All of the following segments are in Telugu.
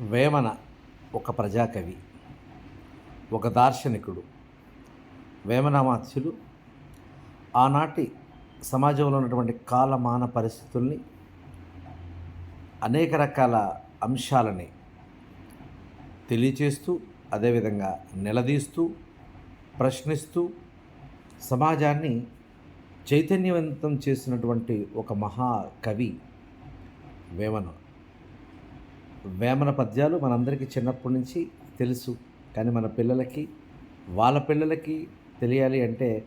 వేమన ఒక ప్రజాకవి ఒక దార్శనికుడు వేమనామాత్యులు ఆనాటి సమాజంలో ఉన్నటువంటి కాలమాన పరిస్థితుల్ని అనేక రకాల అంశాలని తెలియచేస్తూ అదేవిధంగా నిలదీస్తూ ప్రశ్నిస్తూ సమాజాన్ని చైతన్యవంతం చేసినటువంటి ఒక మహాకవి వేమన. వేమన పద్యాలు మనందరికీ చిన్నప్పటి నుంచి తెలుసు. కానీ మన పిల్లలకి వాళ్ళ పిల్లలకి తెలియాలి అంటే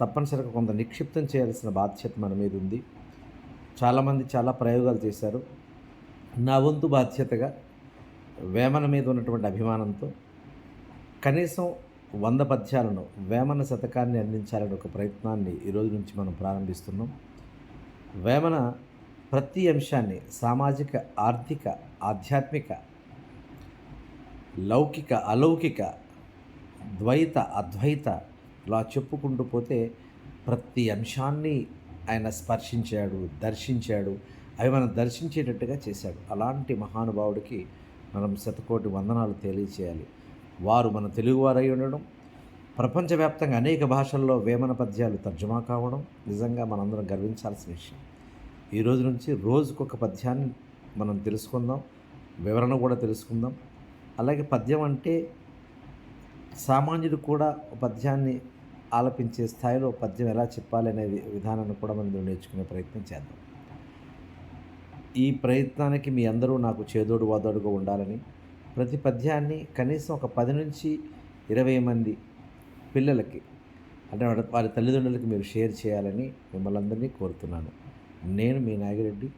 తప్పనిసరిగా కొంత నిక్షిప్తం చేయాల్సిన బాధ్యత మన మీద ఉంది. చాలామంది చాలా ప్రయోగాలు చేశారు. నా వంతు బాధ్యతగా వేమన మీద ఉన్నటువంటి అభిమానంతో కనీసం వంద పద్యాలను వేమన శతకాన్ని అందించాలని ఒక ప్రయత్నాన్ని ఈరోజు నుంచి మనం ప్రారంభిస్తున్నాం. వేమన ప్రతి అంశాన్ని సామాజిక ఆర్థిక ఆధ్యాత్మిక లౌకిక అలౌకిక ద్వైత అద్వైత ఇలా చెప్పుకుంటూ పోతే ప్రతి అంశాన్ని ఆయన స్పర్శించాడు దర్శించాడు. అవి మనం దర్శించేటట్టుగా చేశాడు. అలాంటి మహానుభావుడికి మనం శతకోటి వందనాలు తెలియచేయాలి. వారు మన తెలుగువారై ఉండడం ప్రపంచవ్యాప్తంగా అనేక భాషల్లో వేమన పద్యాలు తర్జుమా కావడం నిజంగా మనందరం గర్వించాల్సిన విషయం. ఈ రోజు నుంచి రోజుకొక పద్యాన్ని మనం తెలుసుకుందాం వివరణ కూడా తెలుసుకుందాం. అలాగే పద్యం అంటే సామాన్యుడు కూడా పద్యాన్ని ఆలపించే స్థాయిలో పద్యం ఎలా చెప్పాలి అనే విధానాన్ని కూడా మనం నేర్చుకునే ప్రయత్నం చేద్దాం. ఈ ప్రయత్నానికి మీ అందరూ నాకు చేదోడు వాదోడుగా ఉండాలని ప్రతి పద్యాన్ని కనీసం ఒక పది నుంచి ఇరవై మంది పిల్లలకి అంటే వారి- వారి తల్లిదండ్రులకి మీరు షేర్ చేయాలని మిమ్మల్ని అందరినీ కోరుతున్నాను. నేను మీ నాగిరెడ్డి.